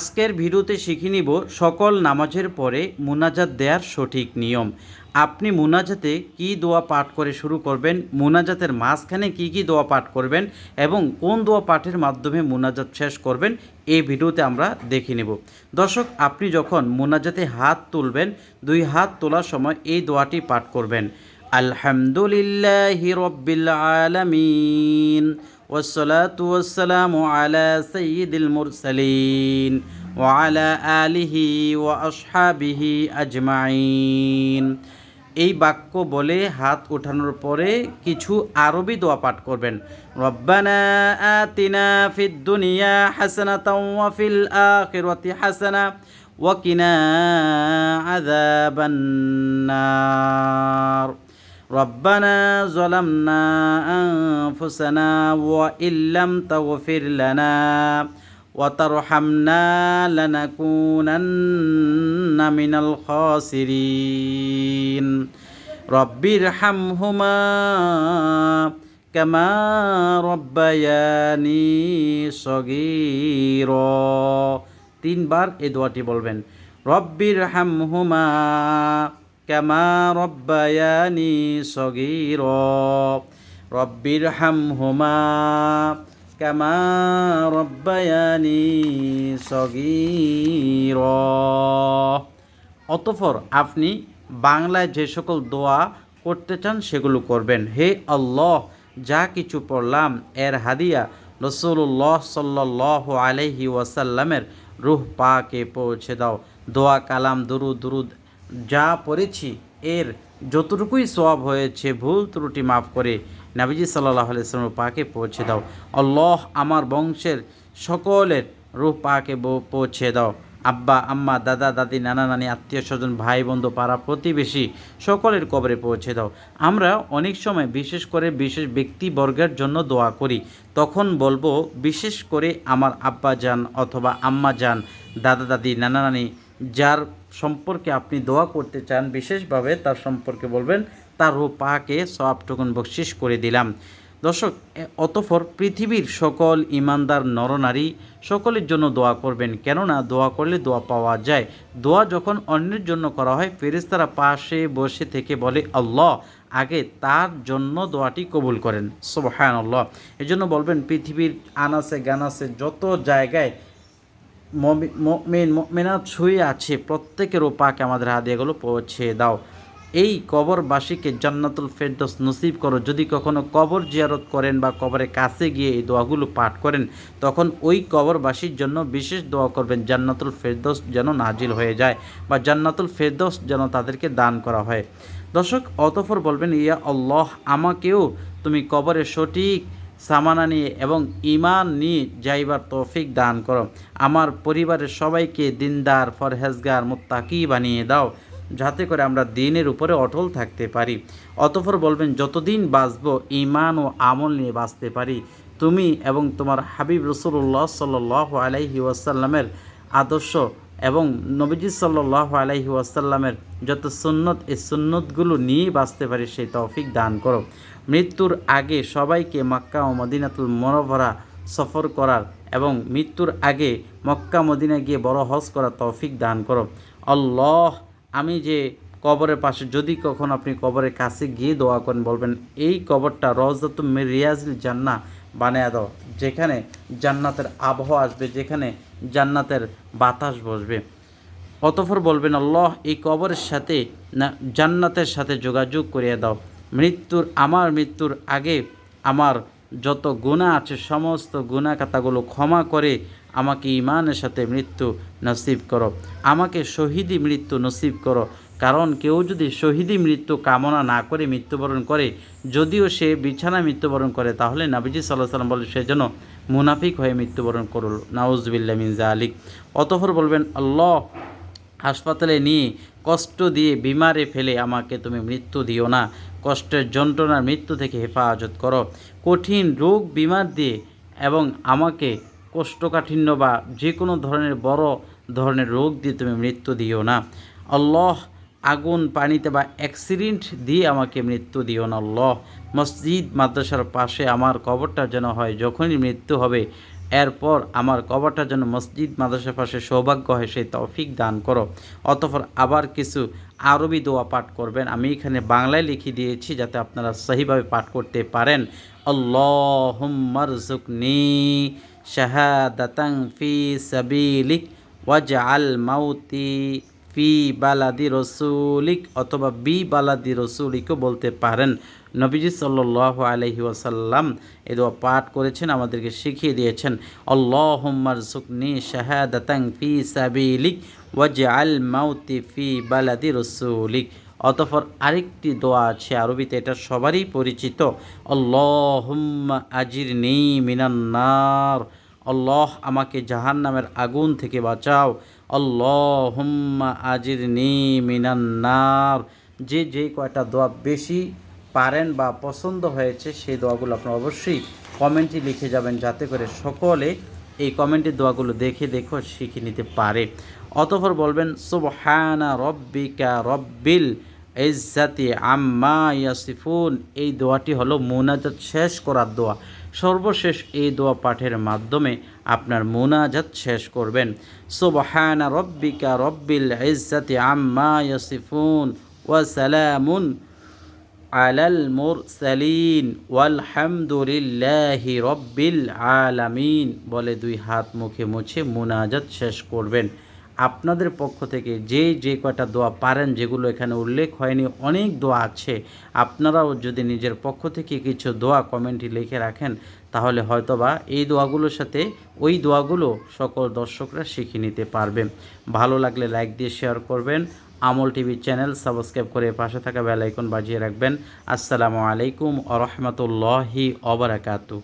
আজকের ভিডিওতে শিখে নিব সকল নামাজের পরে মুনাজাত দেওয়ার সঠিক নিয়ম। আপনি মুনাজাতে কি দোয়া পাঠ করে শুরু করবেন, মুনাজাতের মাঝখানে কি কি দোয়া পাঠ করবেন এবং কোন দোয়া পাঠের মাধ্যমে মুনাজাত শেষ করবেন, এই ভিডিওতে আমরা দেখে নেব। দর্শক, আপনি যখন মুনাজাতে হাত তুলবেন, দুই হাত তোলার সময় এই দোয়াটি পাঠ করবেন। আলহামদুলিল্লাহি রব্বিল আলামিন। والصلاة والسلام على سيد المرسلين وعلى آله وأصحابه أجمعين এই বাক্য বলে হাত ওঠানোর পরে কিছু আরবি দোয়া পাঠ করবেন রব্বানা আতিনা ফিদ দুনিয়া হাসানাতাও ওয়া ফিল আখিরাতি হাসানা ওয়া কিনা আযাবান নার ربنا ظلمنا أنفسنا وإن لم تغفر لنا وترحمنا لنكونن من الخاسرين رب ارحمهما كما ربياني صغيرا তিনবার এই দোয়াটি বলবেন রব্বির হামহুমা কামা রব্বায়ানি সগীর। রব্বির হামহুমা কামা রব্বায়ানি সগীর। আপনি বাংলায় যে সকল দোয়া করতে চান সেগুলো করবেন। হে আল্লাহ, যা কিছু পড়লাম, এর হাদিয়া রসুল্লাহ সাল্লাহ আলহি ওয়াসাল্লামের রুহ পাকে পৌঁছে দাও। দোয়া, কালাম, দুরুদ দুরুদ যা পড়েছি, এর যতটুকুই সওয়াব হয়েছে, ভুল ত্রুটি মাফ করে নাবিজি সাল্লাহ আলাইসলাম পাকে পৌঁছে দাও। আল্লাহ আমার বংশের সকলের রূপ পাকে পৌঁছে দাও। আব্বা, আম্মা, দাদা, দাদি, নানা, নানি, আত্মীয় স্বজন, ভাই, বন্ধু, পাড়া প্রতিবেশী সকলের কবরে পৌঁছে দাও। আমরা অনেক সময় বিশেষ করে বিশেষ ব্যক্তিবর্গের জন্য দোয়া করি। তখন বলব, বিশেষ করে আমার আব্বা যান অথবা আম্মা যান, দাদা, দাদি, নানা, নানি যার সম্পর্কে আপনি দোয়া করতে চান, বিশেষভাবে তার সম্পর্কে বলবেন, তার রূপ পাকে সবটুকুন বকশিস করে দিলাম। দর্শক অতফর পৃথিবীর সকল ইমানদার নরনারী সকলের জন্য দোয়া করবেন। কেননা দোয়া করলে দোয়া পাওয়া যায়। দোয়া যখন অন্যের জন্য করা হয়, ফেরেশতারা পাশে বসে থেকে বলে, আল্লাহ, আগে তার জন্য দোয়াটি কবুল করেন। সোহান আল্লাহ এই জন্য বলবেন, পৃথিবীর আনাসে গানাসে যত জায়গায় মমিন মমিনাত ছুঁয়ে আছে, প্রত্যেকের পাকে আমাদের হাত এগুলো পৌঁছে দাও। এই কবরবাসীকে জান্নাতুল ফেরদৌস নসিব করো। যদি কখনো কবর জিয়ারত করেন বা কবরের কাছে গিয়ে এই দোয়াগুলো পাঠ করেন, তখন ওই কবরবাসীর জন্য বিশেষ দোয়া করবেন, জান্নাতুল ফেরদৌস যেন নাজিল হয়ে যায় বা জান্নাতুল ফেরদৌস যেন তাদেরকে দান করা হয়। দর্শক, অতঃপর বলবেন, ইয়া আল্লাহ, আমাকেও তুমি কবরের সঠিক সামানা নিয়ে এবং ইমান নিয়ে যাইবার তৌফিক দান করো। আমার পরিবারের সবাইকে দিনদার, ফরহেজগার, মুত্তাকি বানিয়ে দাও, যাতে করে আমরা দিনের উপরে অটল থাকতে পারি। অতঃপর বলবেন, যতদিন বাঁচবো ইমান ও আমল নিয়ে বাঁচতে পারি। তুমি এবং তোমার হাবিব রসুল্লাহ সাল আলাইহি ওয়াসাল্লামের আদর্শ এবং নবীজি সাল্লাহ আলাইহি ওয়াসাল্লামের যত সুন্নত, এই সুন্নতগুলো নিয়ে বাঁচতে পারি, সেই তৌফিক দান করো। মৃত্যুর আগে সবাইকে মক্কা ও মদিনাতুল মনোভরা সফর করার এবং মৃত্যুর আগে মক্কা মদিনা গিয়ে বড় হজ করার তৌফিক দান করো। আল্লাহ, আমি যে কবরের পাশে, যদি কখন আপনি কবরের কাছে গিয়ে দোয়া করেন, বলবেন, এই কবরটা মির রিয়াজিল জান্না বানিয়ে দাও, যেখানে জান্নাতের আবহাওয়া আসবে, যেখানে জান্নাতের বাতাস বসবে। অতফর বলবেন, আল্লাহ, এই কবরের সাথে না, জান্নাতের সাথে যোগাযোগ করিয়ে দাও। মৃত্যুর, আমার মৃত্যুর আগে আমার যত গুণা আছে, সমস্ত গুণা কাতাগুলো ক্ষমা করে আমাকে ইমানের সাথে মৃত্যু নসিব করো। আমাকে শহীদি মৃত্যু নসিব করো। কারণ কেউ যদি শহীদি মৃত্যু কামনা না করে মৃত্যুবরণ করে, যদিও সে বিছানা মৃত্যুবরণ করে, তাহলে নাবিজি সাল্লাহ সাল্লাম বলে সে যেন মুনাফিক হয়ে মৃত্যুবরণ করল নাউজবিল্লা মিনজা আলিক অতঃপর বলবেন, আল্লাহ হাসপাতালে নিয়ে কষ্ট দিয়ে, বিমারে ফেলে আমাকে তুমি মৃত্যু দিও না। কষ্টের যন্ত্রণার মৃত্যু থেকে হেফাজত করো। কঠিন রোগ, বিমার দিয়ে এবং আমাকে কোষ্ঠকাঠিন্য বা যে কোনো ধরনের বড় ধরনের রোগ দিয়ে তুমি মৃত্যু দিও না। আল্লাহ আগুন, পানিতে বা অ্যাক্সিডেন্ট দিয়ে আমাকে মৃত্যু দিও না। আল্লাহ মসজিদ, মাদ্রাসার পাশে আমার কবরটা যেন হয়, যখনই মৃত্যু হবে এরপর আমার কবরটা যেন মসজিদ, মাদ্রাসার পাশে সৌভাগ্য হয়, সেই তৌফিক দান করো। অতঃপর আবার কিছু আরবি দোয়া পাঠ করবেন। আমি এখানে বাংলায় লিখে দিয়েছি যাতে আপনারা সহিভাবে পাঠ করতে পারেন। আল্লাহুম্মারজুকনি শাহাদাতাং ফি সাবিলিক ওয়াজআল মাউতি ফি বালাদি রসুলিক অথবা বি বালাদি রসুলিকও বলতে পারেন। নবীজি সাল্লাহ আলহি ওয়াসাল্লাম এ দোয়া পাঠ করেছেন, আমাদেরকে শিখিয়ে দিয়েছেন। আল্লাহম্মার সুকনি শাহাদাতাং ফি সাবিলিক ওয়াজআল মাউতি ফি বালাদি রসুলিক। অতঃপর আরেকটি দোয়া আছে আরবিতে, এটা সবারই পরিচিত। আল্লাহুম্মা আজিরনি মিনান্নার আল্লাহ আমাকে জাহান নামের আগুন থেকে বাঁচাও। আল্লাহুম্মা আজিরনি মিনান্নার যে যে কয়টা দোয়া বেশি পারেন বা পছন্দ হয়েছে সেই দোয়াগুলো আপনারা অবশ্যই কমেন্টে লিখে যাবেন যাতে করে সকলে এই কমেন্টের দোয়াগুলো দেখে দেখো শিখে নিতে পারে। অতঃপর বলবেন, সুবহানা রব্বিকা রব্বিল ইজ্জাতি আম্মা ইয়াসিফুন। এই দোয়াটি হলো মোনাজাত শেষ করার দোয়া। সর্বশেষ এই দোয়া পাঠের মাধ্যমে আপনার মোনাজাত শেষ করবেন। সুবহানা রব্বিকা রব্বিল ইজ্জাতি আম্মা ইয়াসিফুন। ওয়া সালামুন আলাল মুরসালিন ওয়ালহামদুলিল্লাহি রব্বিল আলামিন। বলে দুই হাত মুখে মুছে মোনাজাত শেষ করবেন। আপনাদের পক্ষ থেকে যে যে কয়টা দোয়া পারেন, যেগুলো এখানে উল্লেখ হয়নি, অনেক দোয়া আছে। আপনারাও যদি নিজের পক্ষ থেকে কিছু দোয়া, কমেন্টে লিখে রাখেন, তাহলে হয়তোবা এই দোয়াগুলোর সাথে ওই দোয়াগুলো সকল দর্শকরা শিখে নিতে পারবে। ভালো লাগলে লাইক দিয়ে শেয়ার করবেন। আমল টিভি চ্যানেল সাবস্ক্রাইব করে পাশে থাকা বেলাইকন বাজিয়ে রাখবেন। আসসালামু আলাইকুম আ রহমতুল্লাহি অবরাকাতু